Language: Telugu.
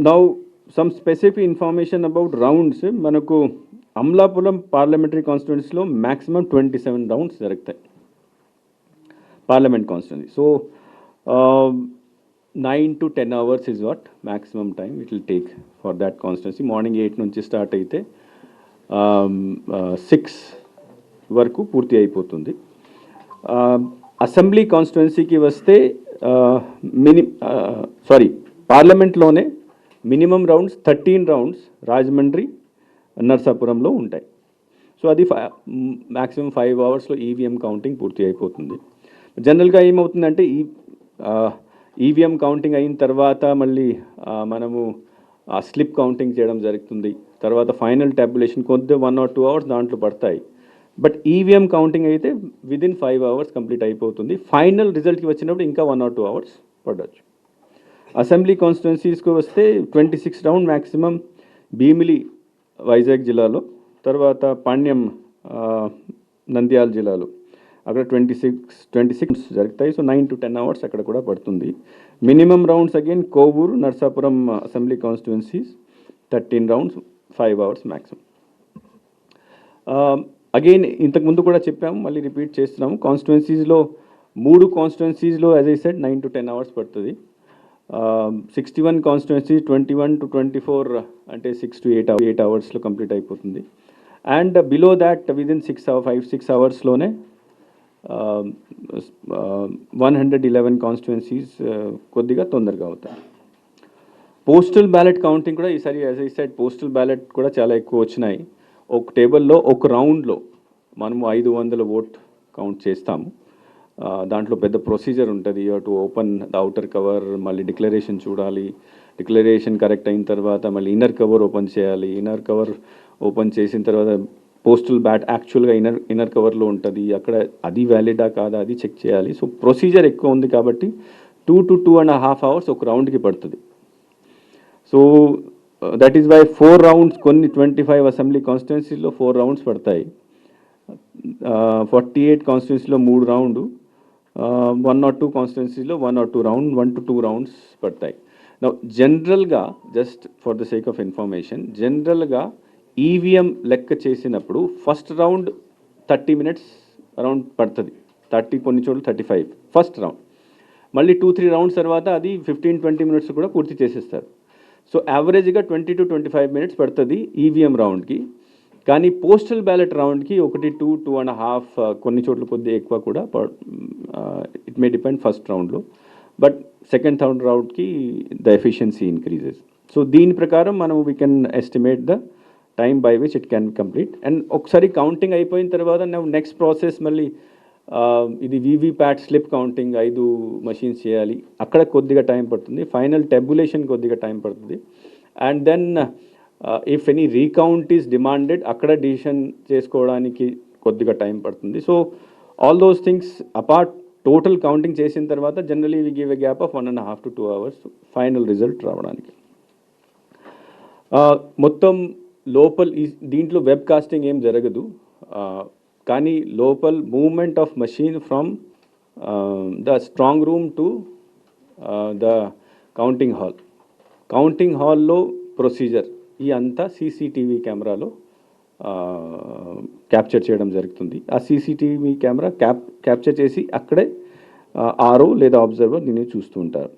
Now some specific information about rounds మనకు అమలాపురం పార్లమెంటరీ కాన్స్టిట్యున్సీలో మ్యాక్సిమం ట్వంటీ సెవెన్ రౌండ్స్ జరుగుతాయి. Parliament constituency so nine to ten hours is what maximum time it will take for that constituency morning eight నుంచి స్టార్ట్ అయితే సిక్స్ వరకు పూర్తి అయిపోతుంది. అసెంబ్లీ కాన్స్టిట్యున్సీకి వస్తే mini sorry పార్లమెంట్లోనే minimum rounds thirteen rounds Rajahmundry నర్సాపురంలో ఉంటాయి. సో అది మ్యాక్సిమం ఫైవ్ అవర్స్లో ఈవీఎం కౌంటింగ్ పూర్తి అయిపోతుంది. జనరల్గా ఏమవుతుందంటే ఈ ఈవీఎం కౌంటింగ్ అయిన తర్వాత మళ్ళీ మనము ఆ స్లిప్ కౌంటింగ్ చేయడం జరుగుతుంది. తర్వాత ఫైనల్ ట్యాబులేషన్ కొద్ది వన్ ఆర్ టూ అవర్స్ దాంట్లో పడతాయి. బట్ ఈవీఎం కౌంటింగ్ అయితే విదిన్ ఫైవ్ అవర్స్ కంప్లీట్ అయిపోతుంది. ఫైనల్ రిజల్ట్కి వచ్చినప్పుడు ఇంకా వన్ ఆర్ టూ అవర్స్ పడవచ్చు అసెంబ్లీ కాన్స్టిట్యున్సీస్కి వస్తే twenty six round maximum Bheemili Vizag జిల్లాలో తర్వాత పాణ్యం నంద్యాల జిల్లాలో. అక్కడ ట్వంటీ సిక్స్ ట్వంటీ సిక్స్ జరుగుతాయి. So nine to ten hours అక్కడ కూడా పడుతుంది. Minimum rounds again Kovur Narsapuram assembly constituencies thirteen rounds five hours maximum again ఇంతకు ముందు కూడా చెప్పాము మళ్ళీ రిపీట్ చేస్తున్నాము. కాన్స్టిట్యున్సీస్లో మూడు కాన్స్టిట్యున్సీస్లో as I said nine to ten hours పడుతుంది. Sixty one constituency twenty one to twenty four అంటే సిక్స్ టు ఎయిట్ ఎయిట్ అవర్స్లో కంప్లీట్ అయిపోతుంది. And below that within six five six అవర్స్లోనే one hundred eleven constituencies కొద్దిగా తొందరగా అవుతాయి. పోస్టల్ బ్యాలెట్ కౌంటింగ్ కూడా ఈసారి as I said postal ballot కూడా చాలా ఎక్కువ వచ్చినాయి. ఒక టేబుల్లో ఒక రౌండ్లో మనము ఐదు వందల ఓట్ కౌంట్ చేస్తాము. దాంట్లో పెద్ద ప్రొసీజర్ ఉంటుంది. To open the outer cover మళ్ళీ డిక్లరేషన్ చూడాలి. డిక్లరేషన్ కరెక్ట్ అయిన తర్వాత మళ్ళీ ఇన్నర్ కవర్ ఓపెన్ చేయాలి. ఇన్నర్ కవర్ ఓపెన్ చేసిన తర్వాత పోస్టల్ బ్యాట్ యాక్చువల్గా ఇన్నర్ ఇన్నర్ కవర్లో ఉంటుంది. అక్కడ అది వ్యాలిడా కాదా అది చెక్ చేయాలి. సో ప్రొసీజర్ ఎక్కువ ఉంది కాబట్టి two to two and half hours ఒక రౌండ్కి పడుతుంది. So that is why four rounds కొన్ని ట్వంటీ ఫైవ్ అసెంబ్లీ కాన్స్టిట్యున్సీలో ఫోర్ రౌండ్స్ పడతాయి. ఫార్టీ ఎయిట్ కాన్స్టిట్యున్సీలో మూడు రౌండ్ వన్ ఆర్ టూ కాన్స్టిట్యున్సీలో one or two round one to two rounds పడతాయి. జనరల్గా just for the sake of information జనరల్గా ఈవీఎం లెక్క చేసినప్పుడు first round thirty minutes around పడుతుంది. థర్టీ కొన్ని చోట్ల థర్టీ ఫైవ్ ఫస్ట్ రౌండ్ మళ్ళీ టూ త్రీ రౌండ్స్ తర్వాత అది ఫిఫ్టీన్ ట్వంటీ మినిట్స్ కూడా పూర్తి చేసేస్తారు. సో యావరేజ్గా twenty to twenty five minutes పడుతుంది ఈవీఎం రౌండ్కి కానీ పోస్టల్ బ్యాలెట్ రౌండ్కి ఒకటి టూ టూ అండ్ హాఫ్ కొన్ని చోట్ల కొద్దిగా ఎక్కువ కూడా ఇట్ మే డిపెండ్ ఫస్ట్ రౌండ్లో. బట్ సెకండ్ థర్డ్ రౌండ్కి ద ఎఫిషియన్సీ ఇంక్రీజెస్. సో దీని ప్రకారం మనం we can estimate the time by which it can complete and ఒకసారి కౌంటింగ్ అయిపోయిన తర్వాత నెక్స్ట్ ప్రాసెస్ మళ్ళీ ఇది వీవీ ప్యాట్ స్లిప్ కౌంటింగ్ ఐదు మషీన్స్ చేయాలి. అక్కడ కొద్దిగా టైం పడుతుంది. ఫైనల్ టెబులేషన్ కొద్దిగా టైం పడుతుంది. And then if any recount is demanded అక్కడ డిసిషన్ చేసుకోవడానికి కొద్దిగా టైం పడుతుంది. So all those things apart total counting చేసిన తర్వాత generally we give a gap of one and half to two hours final result రావడానికి. మొత్తం లోపల ఈ దీంట్లో వెబ్ కాస్టింగ్ ఏం జరగదు. కానీ లోపల్ movement of machine from the strong room to the counting hall counting హాల్లో ప్రొసీజర్ ఈ అంతా సీసీటీవీ కెమెరాలో క్యాప్చర్ చేయడం జరుగుతుంది. ఆ సీసీటీవీ కెమెరా క్యాప్ క్యాప్చర్ చేసి అక్కడే ఆరో లేదా అబ్జర్వర్ దీన్ని చూస్తూ ఉంటారు.